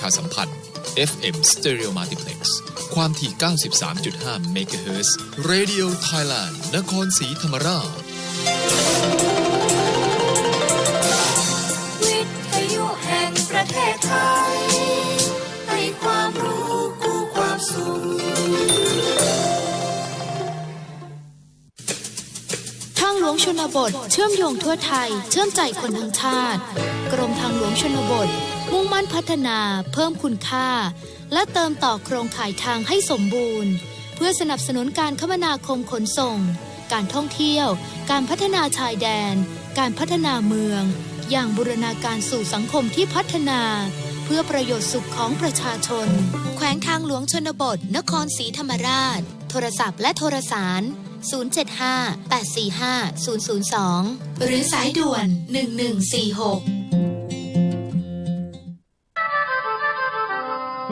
ชาสัมพันธ์ FM Stereo Multiplex ความถี่ 93.5 MHz Radio Thailand นครศรีธรรมราช วิทยุแห่งประเทศไทย ให้ความรู้คู่ความสุข ทางหลวงชนบท เชื่อมโยงทั่วไทย เชื่อมใจคนทั้งชาติ กรมทางหลวงชนบท มุ่งมั่นพัฒนาเพิ่มคุณค่า และเติมต่อโครงข่ายทางให้สมบูรณ์ เพื่อสนับสนุนการคมนาคมขนส่ง การท่องเที่ยว การพัฒนาชายแดน การพัฒนาเมือง อย่างบูรณาการสู่สังคมที่พัฒนา เพื่อประโยชน์สุขของประชาชน แขวงทางหลวงชนบท นครศรีธรรมราช โทรศัพท์และโทรสาร 075-845-002 หรือสายด่วน 1146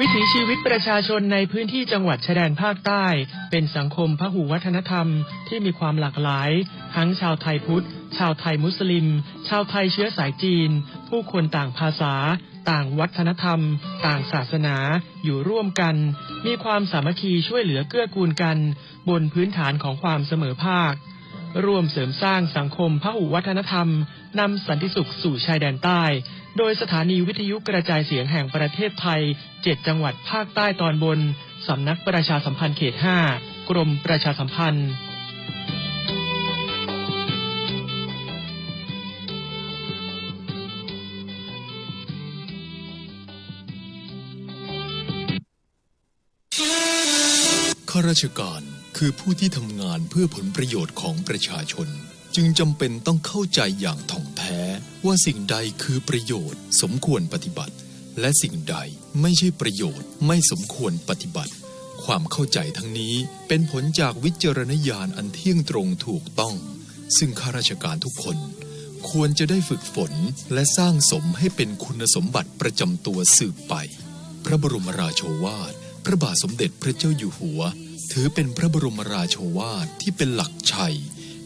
วิถีชีวิตประชาชนในพื้นที่จังหวัดชายแดนภาคใต้ เป็นสังคมพหุวัฒนธรรมที่มีความหลากหลาย ทั้งชาวไทยพุทธ ชาวไทยมุสลิม ชาวไทยเชื้อสายจีน ผู้คนต่างภาษา ต่างวัฒนธรรม ต่างศาสนา อยู่ร่วมกัน มีความสามัคคีช่วยเหลือเกื้อกูลกัน บนพื้นฐานของความเสมอภาค ร่วมเสริมสร้างสังคมพหุวัฒนธรรมนำสันติสุขสู่ชายแดนใต้ โดยสถานีวิทยุกระจายเสียงแห่งประเทศไทย 7 จังหวัดภาคใต้ตอนบน สำนักประชาสัมพันธ์เขต 5 กรมประชาสัมพันธ์ ข้าราชการคือผู้ที่ทำงานเพื่อผลประโยชน์ของประชาชน จึงจำเป็นต้องเข้าใจอย่างถ่องแท้ ว่าสิ่งใดคือประโยชน์ สมควรปฏิบัติ และสิ่งใดไม่ใช่ประโยชน์ ไม่สมควรปฏิบัติ ความเข้าใจทั้งนี้เป็นผลจากวิจารณญาณอันเที่ยงตรงถูกต้อง ซึ่งข้าราชการทุกคน ควรจะได้ฝึกฝนและสร้างสมให้เป็นคุณสมบัติประจำตัวสืบไป พระบรมราโชวาท พระบาทสมเด็จพระเจ้าอยู่หัว ถือเป็นพระบรมราโชวาทที่เป็นหลักชัย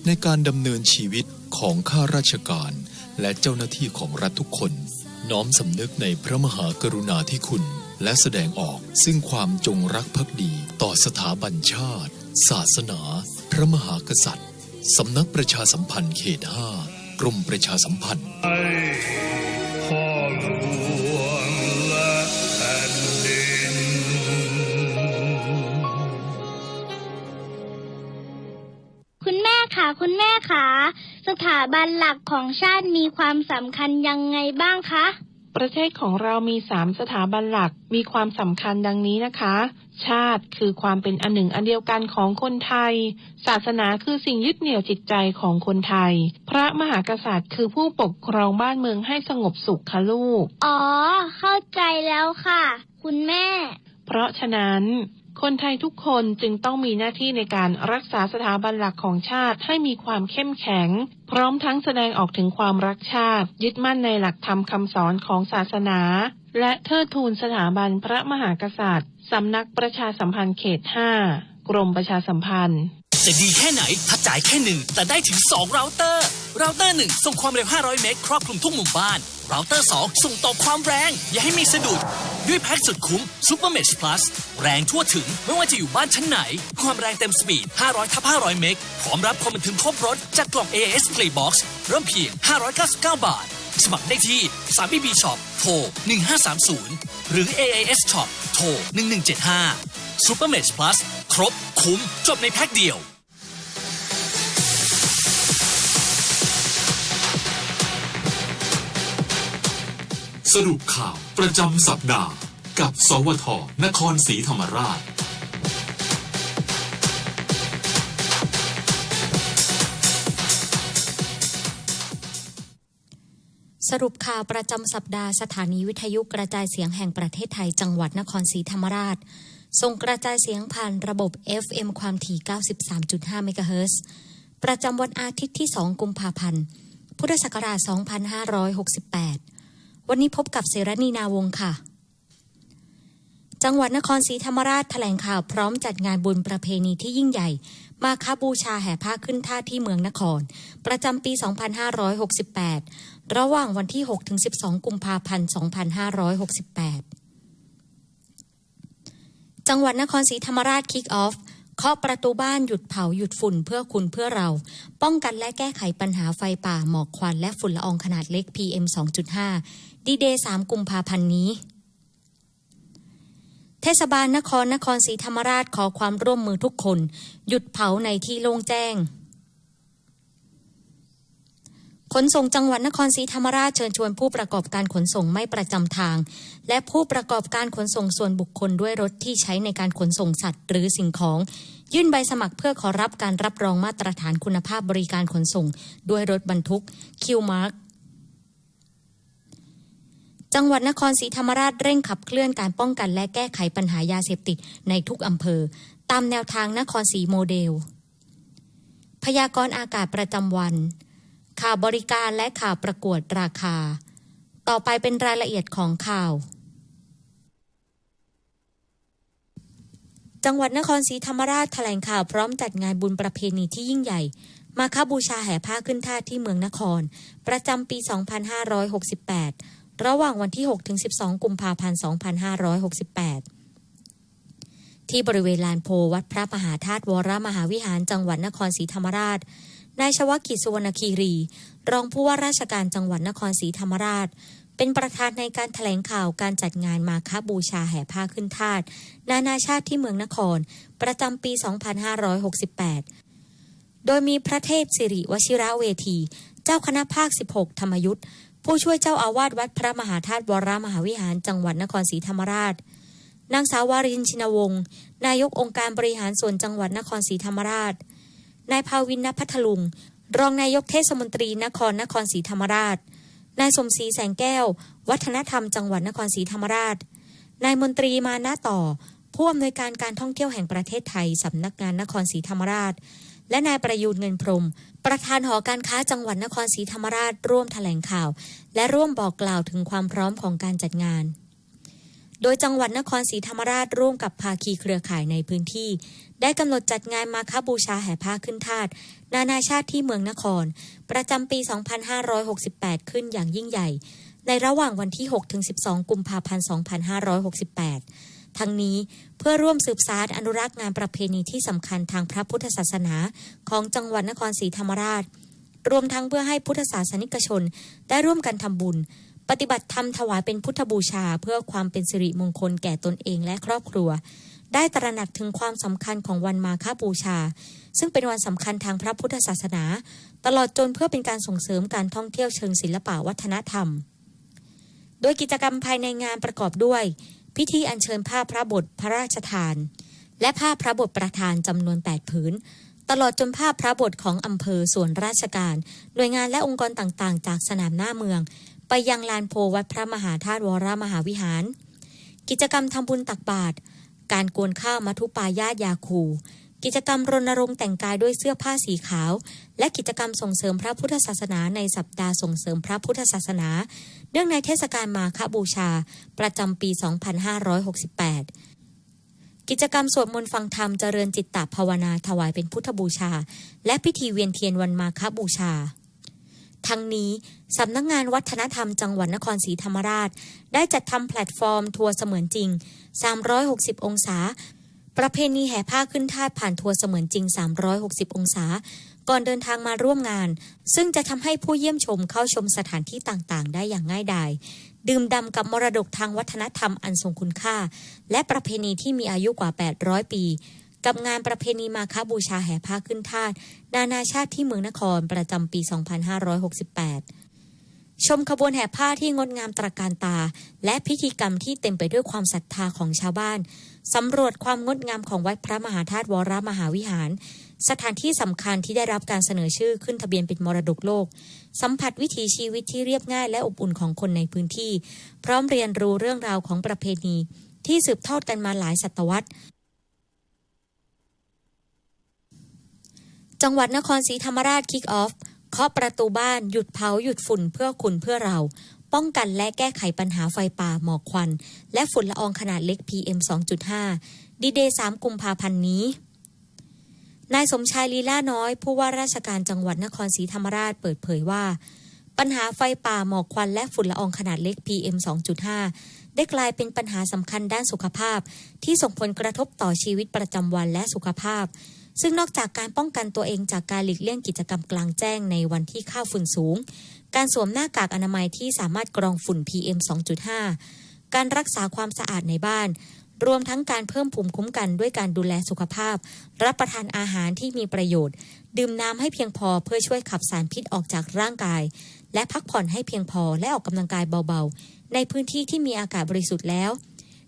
ในการดำเนินชีวิตของข้าราชการ และเจ้าหน้าที่ของรัฐทุกคน น้อมสำนึกในพระมหากรุณาธิคุณ และแสดงออกซึ่งความจงรักภักดีต่อสถาบันชาติ ศาสนา พระมหากษัตริย์สำนักประชาสัมพันธ์เขตห้ากรมประชาสัมพันธ์คุณแม่ค่ะ คุณแม่ค่ะ สถาบันหลักของชาติมีความสำคัญยังไงบ้างคะ ประเทศของเรามีสามสถาบันหลักมีความสำคัญดังนี้นะคะ ชาติคือความเป็นอันหนึ่งอันเดียวกันของคนไทย ศาสนาคือสิ่งยึดเหนี่ยวจิตใจของคนไทย พระมหากษัตริย์คือผู้ปกครองบ้านเมืองให้สงบสุขค่ะลูก อ๋อ เข้าใจแล้วค่ะ คุณแม่ เพราะฉะนั้น คนไทยทุกคนจึงต้องมีหน้าที่ในการรักษาสถาบันหลักของชาติให้มีความเข้มแข็ง พร้อมทั้งแสดงออกถึงความรักชาติ ยึดมั่นในหลักธรรมคำสอนของศาสนา และเทิดทูนสถาบันพระมหากษัตริย์สำนักประชาสัมพันธ์เขต 5 กรมประชาสัมพันธ์ จะดีแค่ไหนถ้าจ่ายแค่หนึ่งแต่ได้ถึง 2 เราเตอร์ เราเตอร์หนึ่งส่งความเร็ว 500 เมกครอบคลุมทุกหมู่บ้านเราเตอร์2ส่งต่อความแรง อย่าให้มีสะดุด ด้วยแพ็กสุดคุ้ม Super Mesh Plus แรงทั่วถึงไม่ว่าจะอยู่บ้านชั้นไหน ความแรงเต็มสปีด 500ทับ500 เมกพร้อมรับความบันทึกครบรถจากกล่อง AS Playbox เริ่มเพียง 599 บาท สมัครได้ที่3 BB Shop โทร 1530 หรือ AAS Shop โทร 1175 Super Mesh Plus ครบคุ้มจบในแพ็กเดียว สรุปข่าวประจำสัปดาห์ กับสวท นครศรีธรรมราช สรุปข่าวประจำสัปดาห์สถานีวิทยุกระจายเสียงแห่งประเทศไทยจังหวัดนครศรีธรรมราช ส่งกระจายเสียงผ่านระบบ FM ความถี่ 93.5 เมกะเฮิรตซ์ประจำวันอาทิตย์ที่ 2 กุมภาพันธ์ พุทธศักราช 2568 วันนี้พบกับเสรณีนาวงค่ะ จังหวัดนครศรีธรรมราชแถลงข่าวพร้อมจัดงานบุญประเพณีที่ยิ่งใหญ่ มาคาบูชาแห่ผ้าขึ้นท่าที่เมืองนคร ประจำปี 2568 ระหว่างวันที่ 6-12 กุมภาพันธ์ 2568 จังหวัดนครศรีธรรมราชคิกออฟ เคาะประตูบ้านหยุดเผาหยุดฝุ่นเพื่อคุณเพื่อเรา ป้องกันและแก้ไขปัญหาไฟป่าหมอกควันและฝุ่นละอองขนาดเล็ก PM 2.5 ดีเดย์3กุมภาพันธ์นี้ เทศบาลนครนครศรีธรรมราชขอความร่วมมือทุกคน หยุดเผาในที่โล่งแจ้ง ขนส่งจังหวัดนครศรีธรรมราชเชิญชวนผู้ประกอบการขนส่งไม่ประจำทาง และผู้ประกอบการขนส่งส่วนบุคคลด้วยรถที่ใช้ในการขนส่งสัตว์ หรือสิ่งของ ยื่นใบสมัครเพื่อขอรับการรับรองมาตรฐานคุณภาพบริการขนส่ง ด้วยรถบรรทุกคิวมาร์กจังหวัดนครศรีธรรมราชเร่งขับเคลื่อนการป้องกันและแก้ไขปัญหายาเสพติดในทุกอำเภอ ตามแนวทางนครศรีโมเดล พยากรณ์อากาศประจำวัน ข่าวบริการและข่าวประกวดราคา ต่อไปเป็นรายละเอียดของข่าว จังหวัดนครศรีธรรมราชแถลงข่าวพร้อมจัดงานบุญประเพณีที่ยิ่งใหญ่ มาคบูชาแห่ผ้าขึ้นท่าที่เมืองนคร ประจำปี 2568 ระหว่างวันที่ 6-12 กุมภาพันธ์ 2568ที่บริเวณลานโพวัดพระมหาธาตุวรมหาวิหารจังหวัดนครศรีธรรมราช นายชวกิจสุวรรณคีรี รองผู้ว่าราชการจังหวัดนครศรีธรรมราช เป็นประธานในการถแถลงข่าวการจัดงานมาคบูชาแห่ผ้าขึ้นทาสนานาชาติที่เมืองนคร ประจำปี 2568 โดยมีพระเทพสิริวชิระเวที เจ้าคณะภาค 16 ธรรมยุทธ์ผู้ช่วยเจ้าอาวาสวัดพระมหาธาตุวรมหาวิหารจังหวัดนครศรีธรรมราช นางสาววารินชินวงศ์ นายกองค์การบริหารส่วนจังหวัดนครศรีธรรมราช นายภาวินนพัทลุง รองนายกเทศมนตรีนครนครศรีธรรมราช นายสมศรีแสงแก้ว วัฒนธรรมจังหวัดนครศรีธรรมราช นายมนตรีมานาต่อ ผู้อำนวยการการท่องเที่ยวแห่งประเทศไทยสำนักงานนครศรีธรรมราช และนายประยูนเงินพรหมประธานหอการค้าจังหวัดนครศรีธรรมราชร่วมแถลงข่าว และร่วมบอกกล่าวถึงความพร้อมของการจัดงานโดยจังหวัดนครศรีธรรมราชร่วมกับภาคีเครือข่ายในพื้นที่ ได้กำหนดจัดงานมาคบูชาแห่ผ้าขึ้นทาสนานาชาติที่เมืองนคร ประจำปี 2568 ขึ้นอย่างยิ่งใหญ่ ในระหว่างวันที่ 6-12 กุมภาพันธ์ 2568 ทั้งนี้เพื่อร่วมสืบสารอนุรักษ์งานประเพณีที่สำคัญทางพระพุทธศาสนาของจังหวัดนครศรีธรรมราช รวมทั้งเพื่อให้พุทธศาสนิกชนได้ร่วมกันทำบุญปฏิบัติธรรมถวายเป็นพุทธบูชาเพื่อความเป็นสิริมงคลแก่ตนเองและครอบครัว ได้ตระหนักถึงความสำคัญของวันมาฆบูชา ซึ่งเป็นวันสำคัญทางพระพุทธศาสนา ตลอดจนเพื่อเป็นการส่งเสริมการท่องเที่ยวเชิงศิลปวัฒนธรรม โดยกิจกรรมภายในงานประกอบด้วย พิธีอัญเชิญผ้าพระบทพระราชทาน และผ้าพระบทประธานจำนวน 8 ผืน ตลอดจนผ้าพระบทของอำเภอส่วนราชการ หน่วยงานและองค์กรต่างๆ จากสนามหน้าเมือง ไปยังลานโพวัดพระมหาธาตุวรมหาวิหาร กิจกรรมทำบุญตักบาตร การกวนข้าวมัทุปายาตยาคู กิจกรรมรณรงค์แต่งกายด้วยเสื้อผ้าสีขาว และกิจกรรมส่งเสริมพระพุทธศาสนาในสัปดาห์ส่งเสริมพระพุทธศาสนา เนื่องในเทศกาลมาฆบูชา ประจำปี 2568กิจกรรมสวดมนต์ฟังธรรมเจริญจิตตภาวนาถวายเป็นพุทธบูชา และพิธีเวียนเทียนวันมาฆบูชา ทั้งนี้สำนักงงานวัฒนธรรมจังหวัดนครศรีธรรมราช ได้จัดทำแพลตฟอร์มทัวร์เสมือนจริง 360 องศา ประเพณีแห่ผ้าขึ้นทาผ่านทัวร์เสมือนจริง 360 องศา ก่อนเดินทางมาร่วมงาน ซึ่งจะทำให้ผู้เยี่ยมชมเข้าชมสถานที่ต่างๆ ได้อย่างง่ายดายดื่มด่ำกับมรดกทางวัฒนธรรมอันทรงคุณค่า และประเพณีที่มีอายุกว่า 800 ปี กับงานประเพณีมาคบูชาแห่ผ้าขึ้นทาสนานาชาติที่เมืองนครประจำปี 2568 ชมขบวนแห่ผ้าที่งดงามตระการตา และพิธีกรรมที่เต็มไปด้วยความศรัทธาของชาวบ้านสำรวจความงดงามของวัดพระมหาธาตุวรมหาวิหาร สถานที่สำคัญที่ได้รับการเสนอชื่อขึ้นทะเบียนเป็นมรดกโลก สัมผัสวิถีชีวิตที่เรียบง่ายและอบอุ่นของคนในพื้นที่ พร้อมเรียนรู้เรื่องราวของประเพณี ที่สืบทอดกันมาหลายศตวรรษ จังหวัดนครศรีธรรมราชคิกออฟเคาะประตูบ้านหยุดเผาหยุดฝุ่นเพื่อคุณเพื่อเรา ป้องกันและแก้ไขปัญหาไฟป่าหมอกควัน และฝุ่นละอองขนาดเล็ก PM 2.5 ดีเดย์3กุมภาพันธ์นี้นายสมชายลีลาน้อย ผู้ว่าราชการจังหวัดนครศรีธรรมราชเปิดเผยว่า ปัญหาไฟป่าหมอกควันและฝุ่นละอองขนาดเล็ก PM 2.5 ได้กลายเป็นปัญหาสำคัญด้านสุขภาพ ที่ส่งผลกระทบต่อชีวิตประจำวันและสุขภาพ ซึ่งนอกจากการป้องกันตัวเองจากการหลีกเลี่ยงกิจกรรมกลางแจ้งในวันที่ค่าฝุ่นสูง การสวมหน้ากากอนามัยที่สามารถกรองฝุ่น PM 2.5 การรักษาความสะอาดในบ้าน รวมทั้งการเพิ่มภูมิคุ้มกันด้วยการดูแลสุขภาพ รับประทานอาหารที่มีประโยชน์ ดื่มน้ำให้เพียงพอเพื่อช่วยขับสารพิษออกจากร่างกาย และพักผ่อนให้เพียงพอและออกกำลังกายเบาๆ ในพื้นที่ที่มีอากาศบริสุทธิ์แล้ว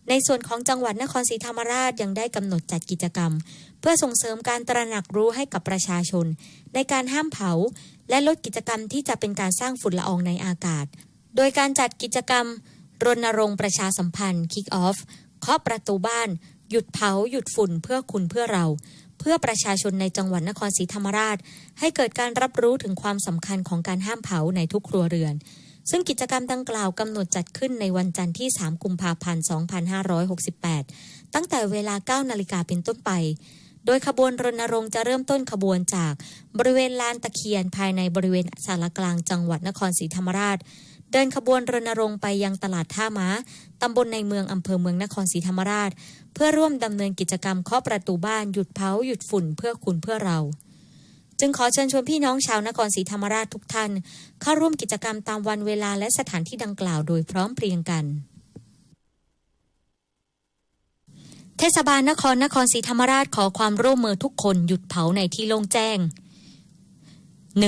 ในส่วนของจังหวัดนครศรีธรรมราชยังได้กำหนดจัดกิจกรรม เพื่อส่งเสริมการตระหนักรู้ให้กับประชาชน ในการห้ามเผา และลดกิจกรรมที่จะเป็นการสร้างฝุ่นละอองในอากาศ โดยการจัดกิจกรรม รณรงค์ประชาสัมพันธ์ Kick Off เคาะประตูบ้าน หยุดเผา หยุดฝุ่นเพื่อคุณเพื่อเรา เพื่อประชาชนในจังหวัดนครศรีธรรมราช ให้เกิดการรับรู้ถึงความสำคัญของการห้ามเผาในทุกครัวเรือน ซึ่งกิจกรรมดังกล่าวกำหนดจัดขึ้นในวันจันทร์ที่ 3 กุมภาพันธ์ 2568 ตั้งแต่เวลา 9 นาฬิกาเป็นต้นไป โดยขบวนรณรงค์จะเริ่มต้นขบวนจากบริเวณลานตะเคียนภายในบริเวณสารกลางจังหวัดนครศรีธรรมราช เดินขบวนรณรงค์ไปยังตลาดท่าม้าตำบลในเมืองอำเภอเมืองนครศรีธรรมราช เพื่อร่วมดำเนินกิจกรรมเคาะประตูบ้านหยุดเผาหยุดฝุ่นเพื่อคุณเพื่อเรา จึงขอเชิญชวนพี่น้องชาวนครศรีธรรมราชทุกท่าน เข้าร่วมกิจกรรมตามวันเวลาและสถานที่ดังกล่าวโดยพร้อมเพรียงกัน เทศบาลนครนครศรีธรรมราชขอความร่วมมือทุกคนหยุดเผาในที่โล่งแจ้ง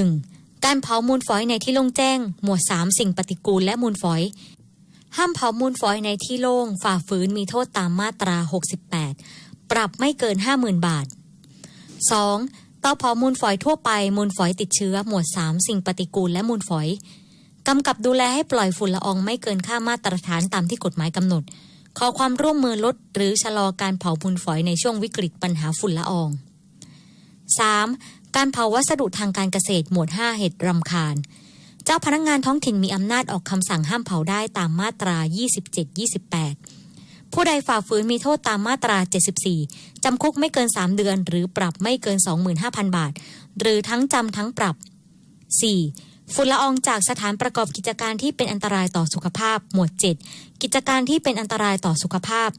1. การเผามูลฝอยในที่โล่งแจ้ง หมวด 3 สิ่งปฏิกูลและมูลฝอย ห้ามเผามูลฝอยในที่โล่งฝ่าฝืนมีโทษตามมาตรา 68 ปรับไม่เกิน 50,000 บาท 2. เตาเผามูลฝอยทั่วไป มูลฝอยติดเชื้อหมวด 3 สิ่งปฏิกูลและมูลฝอยกำกับดูแลให้ปล่อยฝุ่นละอองไม่เกินค่ามาตรฐานตามที่กฎหมายกำหนด ขอความร่วมมือลดหรือชะลอการเผามูลฝอยในช่วงวิกฤตปัญหาฝุ่นละออง 3. การเผาวัสดุทางการเกษตรหมวด 5 เหตุรำคาญ เจ้าพนักงานท้องถิ่นมีอำนาจออกคำสั่งห้ามเผาได้ตามมาตรา 27-28 ผู้ใดฝ่าฝืนมีโทษตามมาตรา 74 จำคุกไม่เกิน 3 เดือน หรือปรับไม่เกิน 25,000 บาท หรือทั้งจำทั้งปรับ 4. ฝุ่นละอองจากสถานประกอบกิจการที่เป็นอันตรายต่อสุขภาพ หมวด 7 กิจการที่เป็นอันตรายต่อสุขภาพ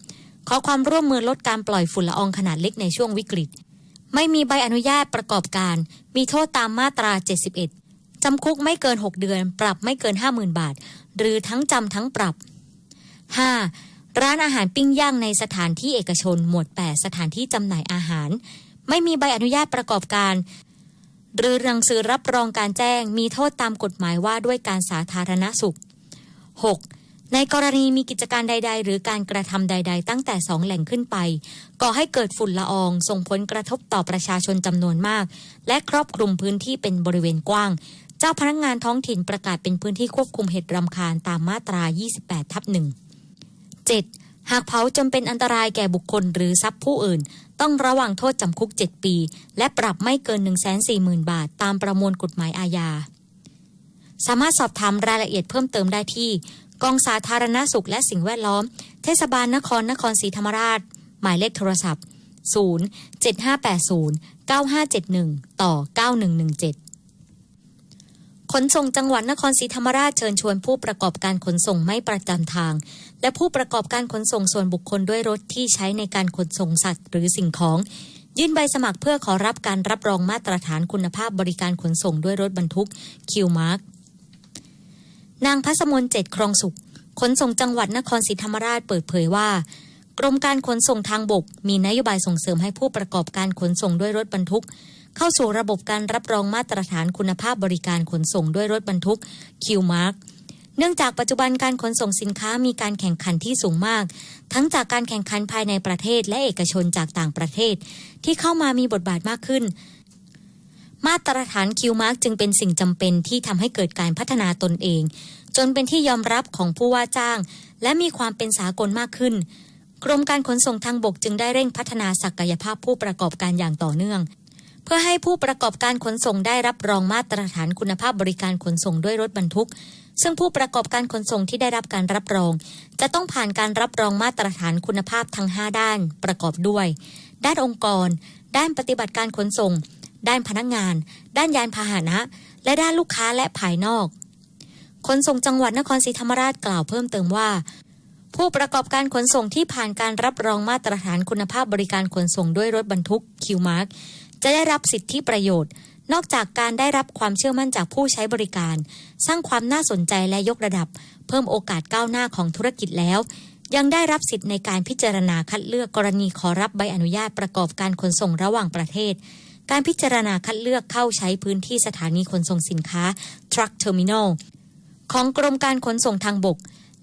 ขอความร่วมมือลดการปล่อยฝุ่นละอองขนาดเล็กในช่วงวิกฤต ไม่มีใบอนุญาตประกอบการ มีโทษตามมาตรา 71 จำคุกไม่เกิน 6 เดือน ปรับไม่เกิน 50,000 บาท หรือทั้งจำทั้งปรับ 5. ร้านอาหารปิ้งย่างในสถานที่เอกชนหมวด 8 สถานที่จำหน่ายอาหาร ไม่มีใบอนุญาตประกอบการ หรือหนังสือรับรองการแจ้งมีโทษตามกฎหมายว่าด้วยการสาธารณสุข 6. ในกรณีมีกิจการใด ๆ หรือการกระทำใด ๆ ตั้งแต่สองแหล่งขึ้นไป ก่อให้เกิดฝุ่นละออง ส่งผลกระทบต่อประชาชนจำนวนมาก และครอบคลุมพื้นที่เป็นบริเวณกว้างเจ้าพนักงานท้องถิ่นประกาศเป็นพื้นที่ควบคุมเหตุรำคาญตามมาตรา 28 ทับ 1 7. หากเผาจนเป็นอันตรายแก่บุคคลหรือทรัพย์ผู้อื่น ต้องระวังโทษจำคุก 7 ปี และปรับไม่เกิน 140,000 บาท ตามประมวลกฎหมายอาญา สามารถสอบถามรายละเอียดเพิ่มเติมได้ที่ กองสาธารณสุขและสิ่งแวดล้อม เทศบาลนครนครศรีธรรมราช หมายเลขโทรศัพท์ 0 7580 9571 ต่อ 9117 ขนส่งจังหวัดนครศรีธรรมราชเชิญชวนผู้ประกอบการขนส่งไม่ประจำทาง และผู้ประกอบการขนส่งส่วนบุคคลด้วยรถที่ใช้ในการขนส่งสัตว์หรือสิ่งของ ยื่นใบสมัครเพื่อขอรับการรับรองมาตรฐานคุณภาพบริการขนส่งด้วยรถบรรทุกคิวมาร์กนางพัสมนเจ็ดครองสุข ขนส่งจังหวัดนครศรีธรรมราชเปิดเผยว่ากรมการขนส่งทางบก มีนโยบายส่งเสริมให้ผู้ประกอบการขนส่งด้วยรถบรรทุก เข้าสู่ระบบการรับรองมาตรฐานคุณภาพบริการขนส่งด้วยรถบรรทุกคิวมาร์กเนื่องจากปัจจุบันการขนส่งสินค้ามีการแข่งขันที่สูงมาก ทั้งจากการแข่งขันภายในประเทศและเอกชนจากต่างประเทศ ที่เข้ามามีบทบาทมากขึ้น มาตรฐานคิวมาร์กจึงเป็นสิ่งจำเป็นที่ทำให้เกิดการพัฒนาตนเอง จนเป็นที่ยอมรับของผู้ว่าจ้าง และมีความเป็นสากลมากขึ้น กรมการขนส่งทางบกจึงได้เร่งพัฒนาศักยภาพผู้ประกอบการอย่างต่อเนื่อง เพื่อให้ผู้ประกอบการขนส่งได้รับรองมาตรฐานคุณภาพบริการขนส่งด้วยรถบรรทุก ซึ่งผู้ประกอบการขนส่งที่ได้รับการรับรอง จะต้องผ่านการรับรองมาตรฐานคุณภาพทั้ง 5 ด้านประกอบด้วย ด้านองค์กร ด้านปฏิบัติการขนส่ง ด้านพนักงาน ด้านยานพาหนะ และด้านลูกค้าและภายนอกขนส่งจังหวัดนครศรีธรรมราชกล่าวเพิ่มเติมว่า ผู้ประกอบการขนส่งที่ผ่านการรับรองมาตรฐานคุณภาพบริการขนส่งด้วยรถบรรทุกคิวมาร์ก จะได้รับสิทธิประโยชน์ นอกจากการได้รับความเชื่อมั่นจากผู้ใช้บริการ สร้างความน่าสนใจและยกระดับ เพิ่มโอกาสก้าวหน้าของธุรกิจแล้ว ยังได้รับสิทธิ์ในการพิจารณาคัดเลือกกรณีขอรับใบอนุญาตประกอบการขนส่งระหว่างประเทศ การพิจารณาคัดเลือกเข้าใช้พื้นที่สถานีขนส่งสินค้า Truck Terminal ของกรมการขนส่งทางบก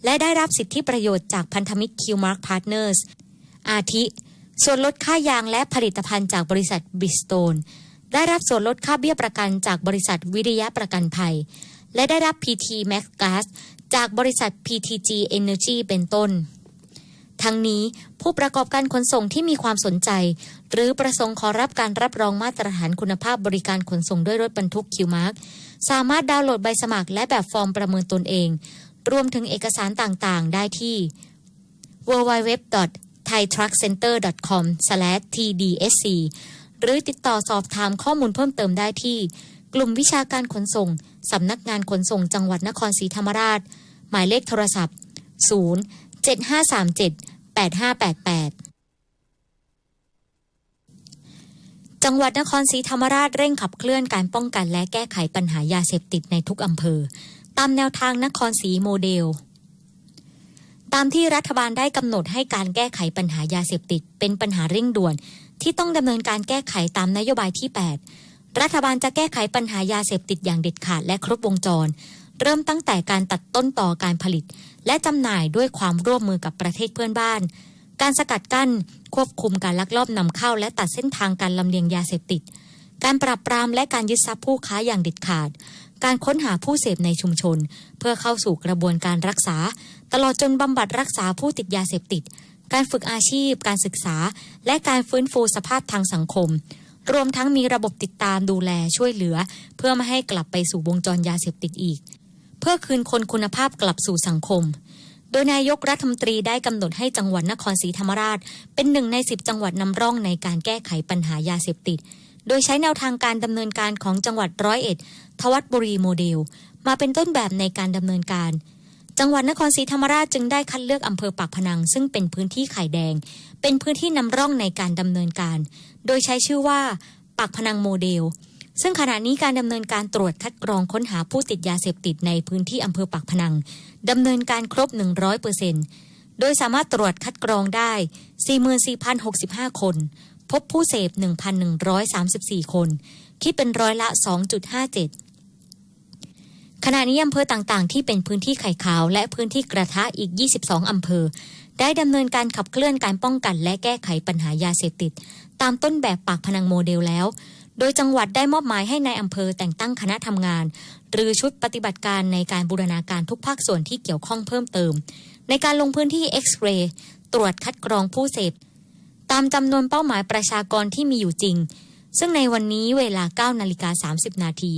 และได้รับสิทธิประโยชน์จากพันธมิตร Qmark Partners อาทิ ส่วนลดค่ายางและผลิตภัณฑ์จากบริษัทบิสโตน ได้รับส่วนลดค่าเบี้ยประกันจากบริษัทวิริยะประกันภัย และได้รับ PT Max Gas จากบริษัท PTG Energy เป็นต้น ทั้งนี้ผู้ประกอบการขนส่งที่มีความสนใจ หรือประสงค์ขอรับการรับรองมาตรฐานคุณภาพบริการขนส่งด้วยรถบรรทุกคิวมาร์กสามารถดาวน์โหลดใบสมัครและแบบฟอร์มประเมินตนเอง รวมถึงเอกสารต่างๆ ได้ที่ www thaitruckcenter.com/tdsc หรือติดต่อสอบถามข้อมูลเพิ่มเติมได้ที่ กลุ่มวิชาการขนส่ง สำนักงานขนส่งจังหวัดนครศรีธรรมราช หมายเลขโทรศัพท์ 0 7537 8588จังหวัดนครศรีธรรมราชเร่งขับเคลื่อนการป้องกันและแก้ไขปัญหายาเสพติดในทุกอำเภอ ตามแนวทางนครศรีโมเดล ตามที่รัฐบาลได้กำหนดให้การแก้ไขปัญหายาเสพติด เป็นปัญหาเร่งด่วน ที่ต้องดำเนินการแก้ไขตามนโยบายที่ 8 รัฐบาลจะแก้ไขปัญหายาเสพติดอย่างเด็ดขาดและครบวงจร เริ่มตั้งแต่การตัดต้นต่อการผลิต และจำหน่ายด้วยความร่วมมือกับประเทศเพื่อนบ้าน การสกัดกั้น ควบคุมการลักลอบนำเข้า และตัดเส้นทางการลำเลียงยาเสพติด การปราบปรามและการยึดทรัพย์ผู้ค้าอย่างเด็ดขาด การค้นหาผู้เสพในชุมชน เพื่อเข้าสู่กระบวนการรักษา ตลอดจนบำบัดรักษาผู้ติดยาเสพติด การฝึกอาชีพ การศึกษา และการฟื้นฟูสภาพทางสังคม รวมทั้งมีระบบติดตามดูแลช่วยเหลือ เพื่อไม่ให้กลับไปสู่วงจรยาเสพติดอีก เพื่อคืนคนคุณภาพกลับสู่สังคมโดยนายกรัฐมนตรีได้กำหนดให้จังหวัดนครศรีธรรมราช เป็นหนึ่งในสิบจังหวัดนำร่องในการแก้ไขปัญหายาเสพติด โดยใช้แนวทางการดำเนินการของจังหวัดร้อยเอ็ด ทวัดบุรีโมเดล มาเป็นต้นแบบในการดำเนินการ จังหวัดนครศรีธรรมราชจึงได้คัดเลือกอำเภอปากพนัง ซึ่งเป็นพื้นที่ไข่แดง เป็นพื้นที่นำร่องในการดำเนินการ โดยใช้ชื่อว่าปากพนังโมเดล ซึ่งขณะนี้การดำเนินการตรวจคัดกรองค้นหาผู้ติดยาเสพติดในพื้นที่อำเภอปากพนังดำเนินการครบ 100%โดยสามารถตรวจคัดกรองได้ 44,065 คน พบผู้เสพ 1,134 คน คิดเป็นร้อยละ 2.57 ขณะนี้อำเภอต่างๆ ที่เป็นพื้นที่ไข่ขาวและพื้นที่กระทะอีก 22 อำเภอ ได้ดำเนินการขับเคลื่อนการป้องกันและแก้ไขปัญหายาเสพติด ตามต้นแบบปากพนังโมเดลแล้ว โดยจังหวัดได้มอบหมายให้ในายอำเภอแต่งตั้งคณะทำงาน หรือชุดปฏิบัติการในการบูรณาการทุกภาคส่วนที่เกี่ยวข้องเพิ่มเติม ในการลงพื้นที่เอ็กซเรย์ตรวจคัดกรองผู้เสพ ตามจำนวนเป้าหมายประชากรที่มีอยู่จริง ซึ่งในวันนี้เวลา9นาฬิกา30 นาที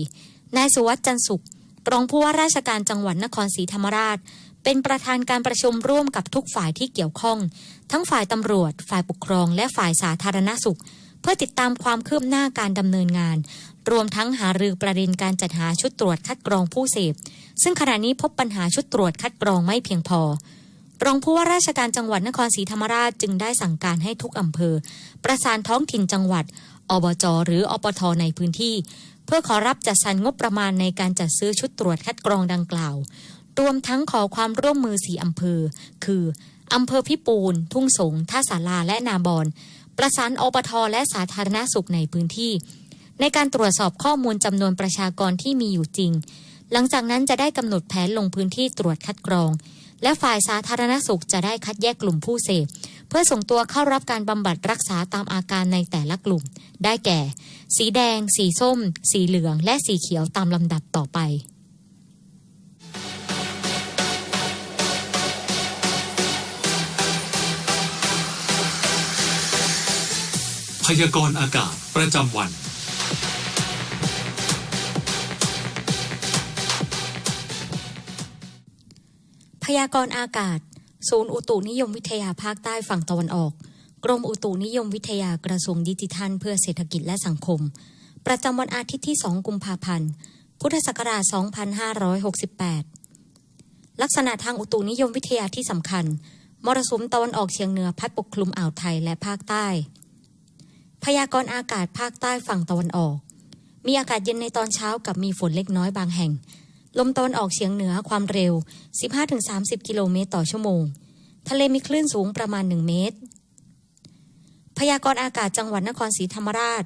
นายสุวัสด์จันสุข รองผู้ว่าราชการจังหวัดนครศรีธรรมราช เป็นประธานการประชุมร่วมกับทุกฝ่ายที่เกี่ยวข้อง ทั้งฝ่ายตำรวจ ฝ่ายปกครอง และฝ่ายสาธารณสุข เพื่อติดตามความคืบหน้าการดำเนินงาน รวมทั้งหารือประเด็นการจัดหาชุดตรวจคัดกรองผู้เสพ ซึ่งขณะนี้พบปัญหาชุดตรวจคัดกรองไม่เพียงพอ รองผู้ว่าราชการจังหวัดนครศรีธรรมราชจึงได้สั่งการให้ทุกอำเภอ ประสานท้องถิ่นจังหวัด อบจ หรืออปทในพื้นที่ เพื่อขอรับจัดสรรงบประมาณในการจัดซื้อชุดตรวจคัดกรองดังกล่าว รวมทั้งขอความร่วมมือสี่อำเภอ คืออำเภอพิปูน ทุ่งสง ท่าสาราและนาบอนประสานอปทและสาธารณสุขในพื้นที่ ในการตรวจสอบข้อมูลจำนวนประชากรที่มีอยู่จริง หลังจากนั้นจะได้กำหนดแผนลงพื้นที่ตรวจคัดกรอง และฝ่ายสาธารณสุขจะได้คัดแยกกลุ่มผู้เสพ เพื่อส่งตัวเข้ารับการบำบัดรักษาตามอาการในแต่ละกลุ่ม ได้แก่ สีแดง สีส้ม สีเหลือง และสีเขียวตามลำดับต่อไปพยากรณ์อากาศประจำวัน พยากรณ์อากาศ ศูนย์อุตุนิยมวิทยาภาคใต้ฝั่งตะวันออก กรมอุตุนิยมวิทยากระทรวงดิจิทัล เพื่อเศรษฐกิจและสังคม ประจำวันอาทิตย์ที่ 2 กุมภาพันธ์ พุทธศักราช 2568 ลักษณะทางอุตุนิยมวิทยาที่สำคัญ มรสุมตะวันออกเฉียงเหนือพัดปกคลุมอ่าวไทยและภาคใต้ พยากรณ์อากาศภาคใต้ฝั่งตะวันออก มีอากาศเย็นในตอนเช้ากับมีฝนเล็กน้อยบางแห่ง ลมตะวันออกเฉียงเหนือความเร็ว 15-30 กิโลเมตรต่อชั่วโมง ทะเลมีคลื่นสูงประมาณ 1 เมตร พยากรณ์อากาศจังหวัดนครศรีธรรมราช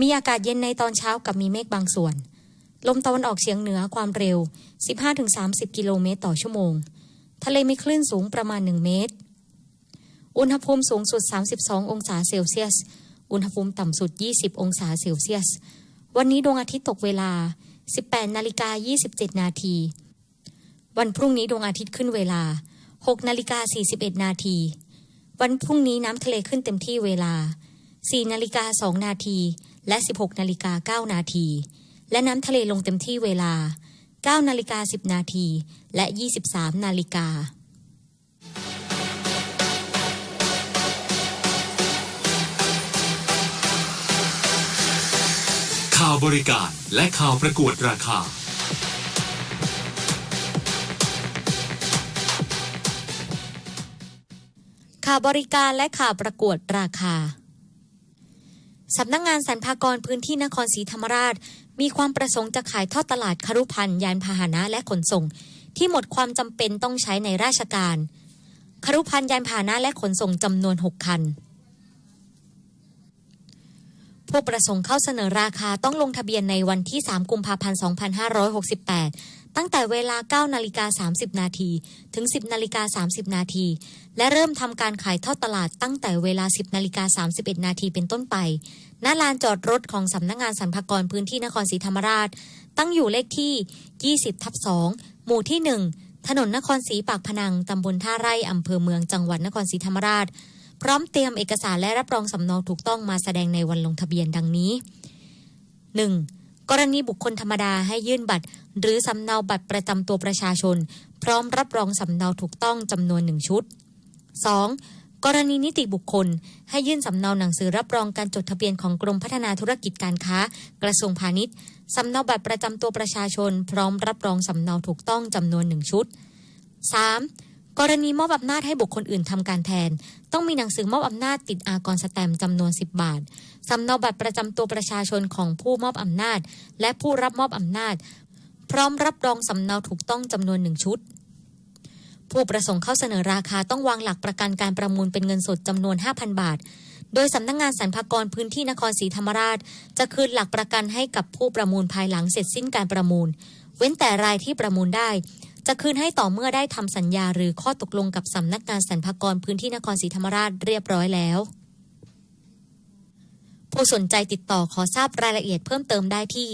มีอากาศเย็นในตอนเช้ากับมีเมฆบางส่วน ลมตะวันออกเฉียงเหนือความเร็ว 15-30 กิโลเมตรต่อชั่วโมง ทะเลมีคลื่นสูงประมาณ 1 เมตร อุณหภูมิสูงสุด 32 องศาเซลเซียส อุณหภูมิต่ำสุด 20 องศาเซลเซียส วันนี้ดวงอาทิตย์ตกเวลา 18นาฬิกา27 นาที วันพรุ่งนี้ดวงอาทิตย์ขึ้นเวลา 6นาฬิกา41 นาที วันพรุ่งนี้น้ำทะเลขึ้นเต็มที่เวลา 4นาฬิกา2นาที และ 16นาฬิกา9นาที และน้ำทะเลลงเต็มที่เวลา 9นาฬิกา10 นาที และ 23นาฬิกาาวบริการ และข่าวประกวดราคา ข่าวบริการและข่าวประกวดราคา สำนักงงานสรรพากรพื้นที่นครศรีธรรมราช มีความประสงค์จะขายทอดตลาดคารุพันธ์ยานพาหนะและขนส่ง ที่หมดความจำเป็นต้องใช้ในราชการคารุพันธ์ยานพาหนะและขนส่งจำนวน 6 คัน ผู้ประสงค์เข้าเสนอราคาต้องลงทะเบียนในวันที่ 3 กุมภาพันธ์ 2568 ตั้งแต่เวลา 9 นาฬิกา 30 นาทีถึง 10 นาฬิกา 30 นาที และเริ่มทำการขายทอดตลาดตั้งแต่เวลา 10 นาฬิกา 31 นาทีเป็นต้นไป ณ ลานจอดรถของสำนักงงานสรรพากรพื้นที่นครศรีธรรมราช ตั้งอยู่เลขที่ 20 ทับ 2 หมู่ที่ 1 ถนนนครศรีปากพนัง ตำบลท่าไร่อำเภอเมืองจังหวัดนครศรีธรรมราช พร้อมเตรียมเอกสารและรับรองสำเนาถูกต้องมาแสดงในวันลงทะเบียนดังนี้ 1. กรณีบุคคลธรรมดาให้ยื่นบัตร หรือสำเนาบัตรประจำตัวประชาชน พร้อมรับรองสำเนาถูกต้องจำนวนหนึ่งชุด 2. กรณีนิติบุคคล ให้ยื่นสำเนาหนังสือรับรองการจดทะเบียนของกรมพัฒนาธุรกิจการค้า กระทรวงพาณิชย์สำเนาบัตรประจำตัวประชาชน พร้อมรับรองสำเนาถูกต้องจำนวนหนึ่งชุด 3. กรณีมอบอำนาจให้บุคคลอื่นทำการแทน ต้องมีหนังสือมอบอำนาจติดอากรสแตมจำนวน 10 บาทสำเนาบัตรประจำตัวประชาชนของผู้มอบอำนาจ และผู้รับมอบอำนาจ พร้อมรับรองสำเนาถูกต้องจำนวนหนึ่งชุด ผู้ประสงค์เข้าเสนอราคาต้องวางหลักประกันการประมูลเป็นเงินสดจำนวน 5,000 บาท โดยสำนักงงานสรรพากรพื้นที่นครศรีธรรมราช จะคืนหลักประกันให้กับผู้ประมูลภายหลังเสร็จสิ้นการประมูล เว้นแต่รายที่ประมูลได้ จะคืนให้ต่อเมื่อได้ทำสัญญาหรือข้อตกลงกับสำนักงานสรรพากรพื้นที่นครศรีธรรมราชเรียบร้อยแล้ว ผู้สนใจติดต่อขอทราบรายละเอียดเพิ่มเติมได้ที่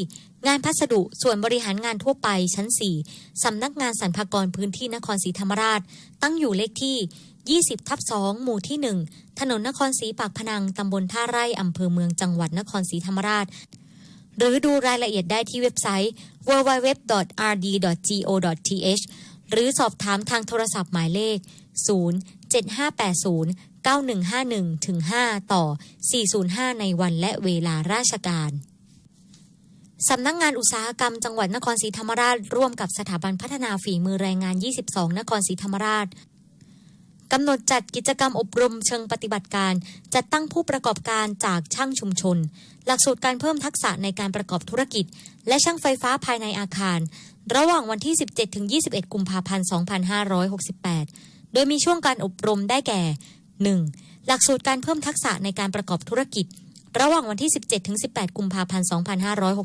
งานพัสดุส่วนบริหารงานทั่วไปชั้น 4 สำนักงานสรรพากรพื้นที่นครศรีธรรมราช ตั้งอยู่เลขที่ 20 ทับ 2 หมู่ที่ 1 ถนนนครศรีปากพนัง ตำบลท่าไร่อำเภอเมืองจังหวัดนครศรีธรรมราช หรือดูรายละเอียดได้ที่เว็บไซต์ www.rd.go.th หรือสอบถามทางโทรศัพท์หมายเลข 07580 9151ถึง5ต่อ 405 ในวันและเวลาราชการสำนักงงานอุตสาหกรรมจังหวัดนครศรีธรรมราช ร่วมกับสถาบันพัฒนาฝีมือแรงงาน 22 นครศรีธรรมราช กำหนดจัดกิจกรรมอบรมเชิงปฏิบัติการ จัดตั้งผู้ประกอบการจากช่างชุมชน หลักสูตรการเพิ่มทักษะในการประกอบธุรกิจ และช่างไฟฟ้าภายในอาคาร ระหว่างวันที่ 17-21 กุมภาพันธ์ 2568 โดยมีช่วงการอบรมได้แก่ 1. หลักสูตรการเพิ่มทักษะในการประกอบธุรกิจ ระหว่างวันที่ 17-18 กุมภาพันธ์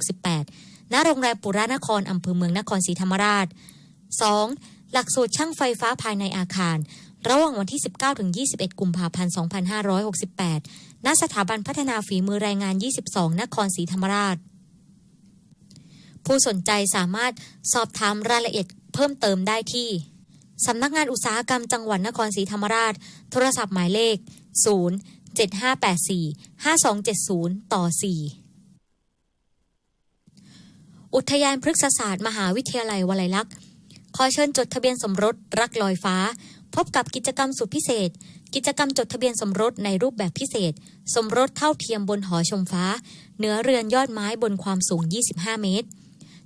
2568 ณ โรงแรมปุรานครอำเภอเมืองนครศรีธรรมราช 2. หลักสูตรช่างไฟฟ้าภายในอาคาร ระหว่างวันที่ 19-21 กุมภาพันธ์ 2568 ณ สถาบันพัฒนาฝีมือแรงงาน 22 นครศรีธรรมราช ผู้สนใจสามารถสอบถามรายละเอียดเพิ่มเติมได้ที่ สำนักงานอุตสาหกรรมจังหวัดนครศรีธรรมราช โทรศัพท์หมายเลข 0 7584 5270 ต่อ 4อุทยานพฤกษศาสตร์มหาวิทยาลัยวลัยลักษณ์ ขอเชิญจดทะเบียนสมรสรักลอยฟ้า พบกับกิจกรรมสุดพิเศษ กิจกรรมจดทะเบียนสมรสในรูปแบบพิเศษ สมรสเท่าเทียมบนหอชมฟ้า เหนือเรือนยอดไม้บนความสูง 25 เมตร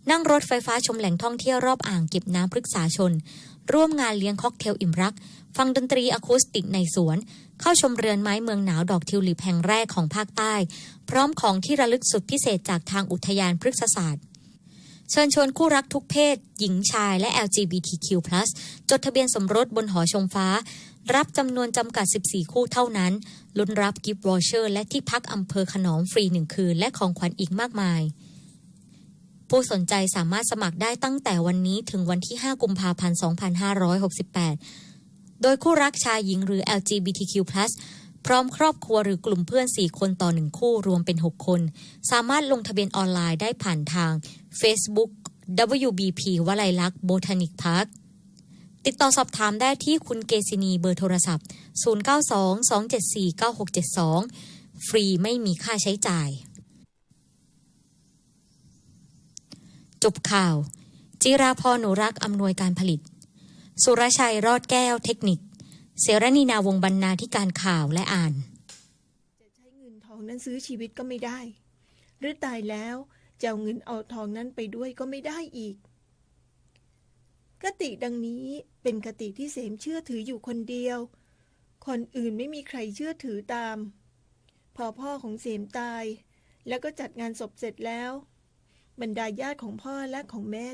นั่งรถไฟฟ้าชมแหล่งท่องเที่ยวรอบอ่างเก็บน้ำพฤกษาชน ร่วมงานเลี้ยงค็อกเทลอิ่มรัก ฟังดนตรีอะคูสติกในสวน เข้าชมเรือนไม้เมืองหนาวดอกทิวลิปแห่งแรกของภาคใต้ พร้อมของที่ระลึกสุดพิเศษจากทางอุทยานพฤกษศาสตร์ เชิญชวนคู่รักทุกเพศ หญิงชายและ LGBTQ+ จดทะเบียนสมรสบนหอชมฟ้า รับจำนวนจำกัด 14 คู่เท่านั้น ลุ้นรับกิฟต์วอเชอร์ และที่พักอำเภอขนอมฟรีหนึ่งคืน และของขวัญอีกมากมาย ผู้สนใจสามารถสมัครได้ตั้งแต่วันนี้ถึงวันที่ 5 กุมภาพันธ์ 2568 โดยคู่รักชายหญิงหรือ LGBTQ+ พร้อมครอบครัวหรือกลุ่มเพื่อน 4 คนต่อ 1 คู่รวมเป็น 6 คน สามารถลงทะเบียนออนไลน์ได้ผ่านทาง Facebook WBP วลัยลักษณ์โบทานิกพาร์คติดต่อสอบถามได้ที่คุณเกษินีเบอร์โทรศัพท์ 0922749672 ฟรีไม่มีค่าใช้จ่าย จบข่าว จิราพรหนูรักอำนวยการผลิต สุรชัยรอดแก้วเทคนิค เสรณีนาวงบรรณาธิการข่าวและอ่าน จะใช้เงินทองนั้นซื้อชีวิตก็ไม่ได้ หรือตายแล้วจะเอาเงินเอาทองนั้นไปด้วยก็ไม่ได้อีกคติดังนี้เป็นคติที่เสมเชื่อถืออยู่คนเดียว คนอื่นไม่มีใครเชื่อถือตาม พอพ่อของเสมตาย แล้วก็จัดงานศพเสร็จแล้ว บรรดาญาติของพ่อและของแม่